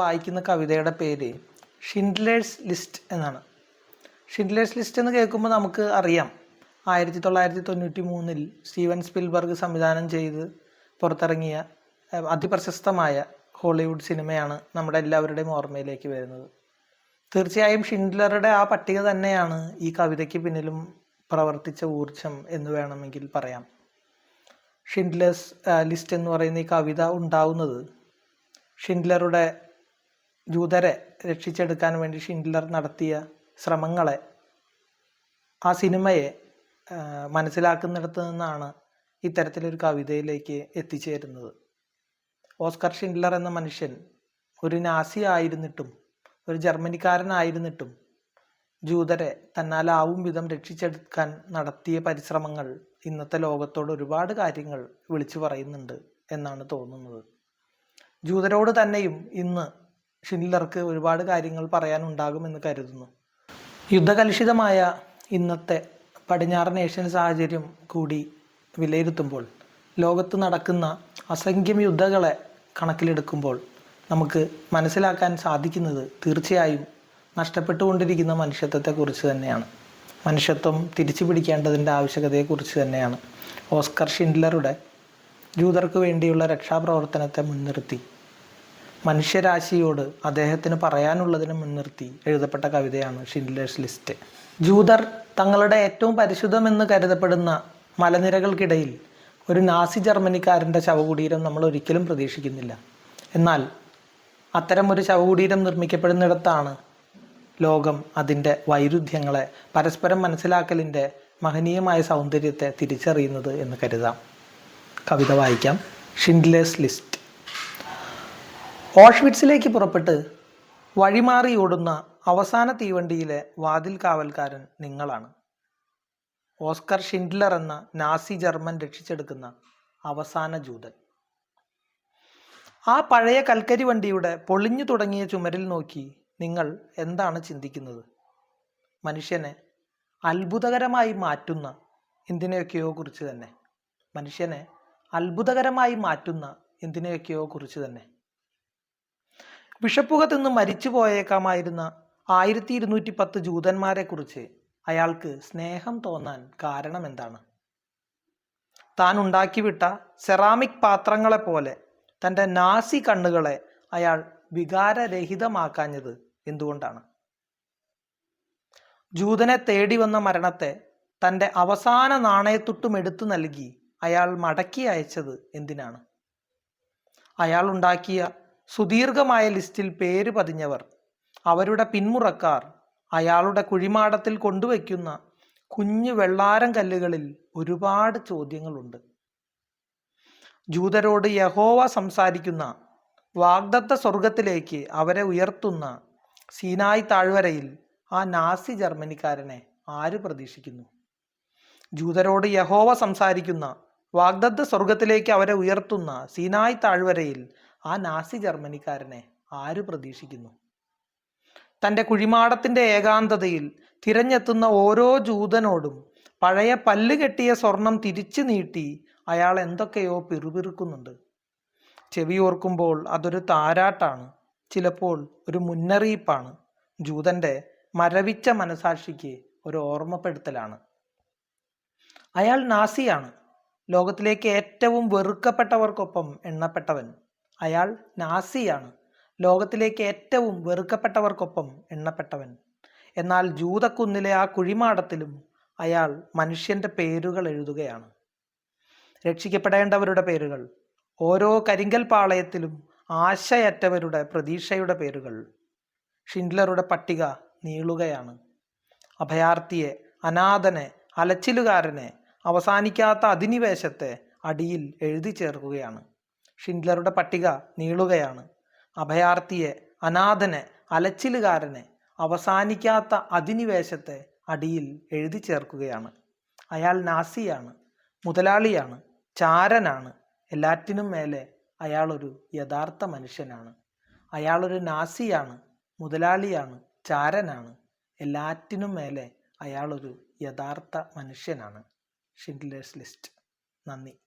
വായിക്കുന്ന കവിതയുടെ പേര് ഷിൻഡ്ലേഴ്സ് ലിസ്റ്റ് എന്നാണ്. ഷിൻഡ്ലേഴ്സ് ലിസ്റ്റ് എന്ന് കേൾക്കുമ്പോൾ നമുക്ക് അറിയാം. ആയിരത്തി തൊള്ളായിരത്തി തൊണ്ണൂറ്റി മൂന്നിൽ സ്റ്റീവൻ സ്പിൽബർഗ് സംവിധാനം ചെയ്ത് പുറത്തിറങ്ങിയ അതിപ്രശസ്തമായ ഹോളിവുഡ് സിനിമയാണ് നമ്മുടെ എല്ലാവരുടെയും ഓർമ്മയിലേക്ക് വരുന്നത്. തീർച്ചയായും ഷിൻഡ്ലറുടെ ആ പട്ടിക തന്നെയാണ് ഈ കവിതയ്ക്ക് പിന്നിലും പ്രവർത്തിച്ച ഊർജം എന്ന് വേണമെങ്കിൽ പറയാം. ഷിൻഡ്ലേഴ്സ് ലിസ്റ്റ് എന്ന് പറയുന്ന ഈ കവിത ഉണ്ടാവുന്നത് ഷിൻഡ്ലറുടെ ജൂതരെ രക്ഷിച്ചെടുക്കാൻ വേണ്ടി ഷിൻഡ്ലർ നടത്തിയ ശ്രമങ്ങളെ ആ സിനിമയെ മനസ്സിലാക്കുന്നിടത്ത് നിന്നാണ് ഇത്തരത്തിലൊരു കവിതയിലേക്ക് എത്തിച്ചേരുന്നത്. ഓസ്കർ ഷിൻഡ്ലർ എന്ന മനുഷ്യൻ ഒരു നാസി ആയിരുന്നിട്ടും ഒരു ജർമ്മനിക്കാരനായിരുന്നിട്ടും ജൂതരെ തന്നാലാവും വിധം രക്ഷിച്ചെടുക്കാൻ നടത്തിയ പരിശ്രമങ്ങൾ ഇന്നത്തെ ലോകത്തോട് ഒരുപാട് കാര്യങ്ങൾ വിളിച്ചു പറയുന്നുണ്ട് എന്നാണ് തോന്നുന്നത്. ജൂതരോട് തന്നെയും ഇന്ന് ഷിൻലർക്ക് ഒരുപാട് കാര്യങ്ങൾ പറയാനുണ്ടാകുമെന്ന് കരുതുന്നു. യുദ്ധകലുഷിതമായ ഇന്നത്തെ പടിഞ്ഞാറൻ ഏഷ്യൻ സാഹചര്യം കൂടി വിലയിരുത്തുമ്പോൾ ലോകത്ത് നടക്കുന്ന അസംഖ്യം യുദ്ധങ്ങളെ കണക്കിലെടുക്കുമ്പോൾ നമുക്ക് മനസ്സിലാക്കാൻ സാധിക്കുന്നത് തീർച്ചയായും നഷ്ടപ്പെട്ടുകൊണ്ടിരിക്കുന്ന മനുഷ്യത്വത്തെക്കുറിച്ച് തന്നെയാണ്. മനുഷ്യത്വം തിരിച്ചു പിടിക്കേണ്ടതിന്റെ ആവശ്യകതയെക്കുറിച്ച് തന്നെയാണ്. ഓസ്കർ ഷിൻഡ്ലറുടെ ജൂതർക്ക് വേണ്ടിയുള്ള രക്ഷാപ്രവർത്തനത്തെ മുൻനിർത്തി മനുഷ്യരാശിയോട് അദ്ദേഹത്തിന് പറയാനുള്ളതിനെ മുൻനിർത്തി എഴുതപ്പെട്ട കവിതയാണ് ഷിൻഡ്ലേഴ്സ് ലിസ്റ്റ്. ജൂതർ തങ്ങളുടെ ഏറ്റവും പരിശുദ്ധമെന്ന് കരുതപ്പെടുന്ന മലനിരകൾക്കിടയിൽ ഒരു നാസി ജർമ്മനിക്കാരന്റെ ശവകുടീരം നമ്മൾ ഒരിക്കലും പ്രതീക്ഷിക്കുന്നില്ല. എന്നാൽ അത്തരം ഒരു ശവകുടീരം നിർമ്മിക്കപ്പെടുന്നിടത്താണ് ലോകം അതിന്റെ വൈരുദ്ധ്യങ്ങളെ പരസ്പരം മനസ്സിലാക്കലിന്റെ മഹനീയമായ സൗന്ദര്യത്തെ തിരിച്ചറിയുന്നത് എന്ന് കരുതാം. കവിത വായിക്കാം. Schindler's list. ഓഷ്വിറ്റ്സിലേക്ക് പുറപ്പെട്ട് വഴിമാറി ഓടുന്ന അവസാന തീവണ്ടിയിലെ വാതിൽ കാവൽക്കാരൻ നിങ്ങളാണ്. ഓസ്കർ ഷിൻഡ്ലർ എന്ന നാസി ജർമ്മൻ രക്ഷിച്ചെടുക്കുന്ന അവസാന ജൂതൻ. ആ പഴയ കൽക്കരി വണ്ടിയുടെ പൊളിഞ്ഞു തുടങ്ങിയ ചുമരിൽ നോക്കി നിങ്ങൾ എന്താണ് ചിന്തിക്കുന്നത്? മനുഷ്യനെ അത്ഭുതകരമായി മാറ്റുന്ന എന്തിനെയൊക്കെയോ കുറിച്ച് തന്നെ. മനുഷ്യനെ അത്ഭുതകരമായി മാറ്റുന്ന എന്തിനെയൊക്കെയോ കുറിച്ച് തന്നെ. വിഷപ്പുക തിന്ന് മരിച്ചു പോയേക്കാമായിരുന്ന ആയിരത്തി ഇരുന്നൂറ്റി പത്ത് ജൂതന്മാരെ കുറിച്ച് അയാൾക്ക് സ്നേഹം തോന്നാൻ കാരണം എന്താണ് താൻ ഉണ്ടാക്കിവിട്ട സെറാമിക് പാത്രങ്ങളെപ്പോലെ തന്റെ നാസി കണ്ണുകളെ അയാൾ വികാരരഹിതമാക്കാഞ്ഞത് എന്തുകൊണ്ടാണ്? ജൂതനെ തേടി വന്ന മരണത്തെ തന്റെ അവസാന നാണയത്തുട്ടും എടുത്തു നൽകി അയാൾ മടക്കി അയച്ചത് എന്തിനാണ്? അയാൾ ഉണ്ടാക്കിയ സുദീർഘമായ ലിസ്റ്റിൽ പേര് പതിഞ്ഞവർ. അവരുടെ പിന്മുറക്കാർ അയാളുടെ കുഴിമാടത്തിൽ കൊണ്ടുവയ്ക്കുന്ന കുഞ്ഞു വെള്ളാരം കല്ലുകളിൽ ഒരുപാട് ചോദ്യങ്ങളുണ്ട്. ജൂതരോട് യഹോവ സംസാരിക്കുന്ന വാഗ്ദത്ത സ്വർഗത്തിലേക്ക് അവരെ ഉയർത്തുന്ന സീനായ് താഴ്വരയിൽ ആ നാസി ജർമ്മനിക്കാരനെ ആര് പ്രതീക്ഷിക്കുന്നു? ജൂതരോട് യഹോവ സംസാരിക്കുന്ന വാഗ്ദത്ത സ്വർഗത്തിലേക്ക് അവരെ ഉയർത്തുന്ന സീനായ് താഴ്വരയിൽ ആ നാസി ജർമ്മനിക്കാരനെ ആര് പ്രതീക്ഷിക്കുന്നു? തന്റെ കുഴിമാടത്തിന്റെ ഏകാന്തതയിൽ തിരഞ്ഞെത്തുന്ന ഓരോ ജൂതനോടും പഴയ പല്ല് കെട്ടിയ സ്വർണം തിരിച്ചു നീട്ടി അയാൾ എന്തൊക്കെയോ പിറുപിറുക്കുന്നുണ്ട്. ചെവി ഓർക്കുമ്പോൾ അതൊരു താരാട്ടാണ്. ചിലപ്പോൾ ഒരു മുന്നറിയിപ്പാണ്. ജൂതന്റെ മരവിച്ച മനസാക്ഷിക്ക് ഒരു ഓർമ്മപ്പെടുത്തലാണ്. അയാൾ നാസിയാണ്. ലോകത്തിലേക്ക് ഏറ്റവും വെറുക്കപ്പെട്ടവർക്കൊപ്പം എണ്ണപ്പെട്ടവൻ. അയാൾ നാസിയാണ്. ലോകത്തിലേക്ക് ഏറ്റവും വെറുക്കപ്പെട്ടവർക്കൊപ്പം എണ്ണപ്പെട്ടവൻ. എന്നാൽ ജൂതക്കുന്നിലെ ആ കുഴിമാടത്തിലും അയാൾ മനുഷ്യന്റെ പേരുകൾ എഴുതുകയാണ്. രക്ഷിക്കപ്പെടേണ്ടവരുടെ പേരുകൾ ഓരോ കരിങ്കൽ പാളയത്തിലും ആശയറ്റവരുടെ പ്രതീക്ഷയുടെ പേരുകൾ. ഷിൻഡ്ലറുടെ പട്ടിക നീളുകയാണ്. അഭയാർത്ഥിയെ അനാഥനെ അലച്ചിലുകാരനെ അവസാനിക്കാത്ത അധിനിവേശത്തെ അടിയിൽ എഴുതി ചേർക്കുകയാണ്. ഷിൻഡ്ലറുടെ പട്ടിക നീളുകയാണ്. അഭയാർത്ഥിയെ അനാഥനെ അലച്ചിലുകാരനെ അവസാനിക്കാത്ത അധിനിവേശത്തെ അടിയിൽ എഴുതി ചേർക്കുകയാണ്. അയാൾ നാസിയാണ് മുതലാളിയാണ് ചാരനാണ്. എല്ലാറ്റിനും മേലെ അയാളൊരു യഥാർത്ഥ മനുഷ്യനാണ്. അയാളൊരു നാസിയാണ് മുതലാളിയാണ് ചാരനാണ്. എല്ലാറ്റിനും മേലെ അയാളൊരു യഥാർത്ഥ മനുഷ്യനാണ്. Schindler's list. നന്ദി.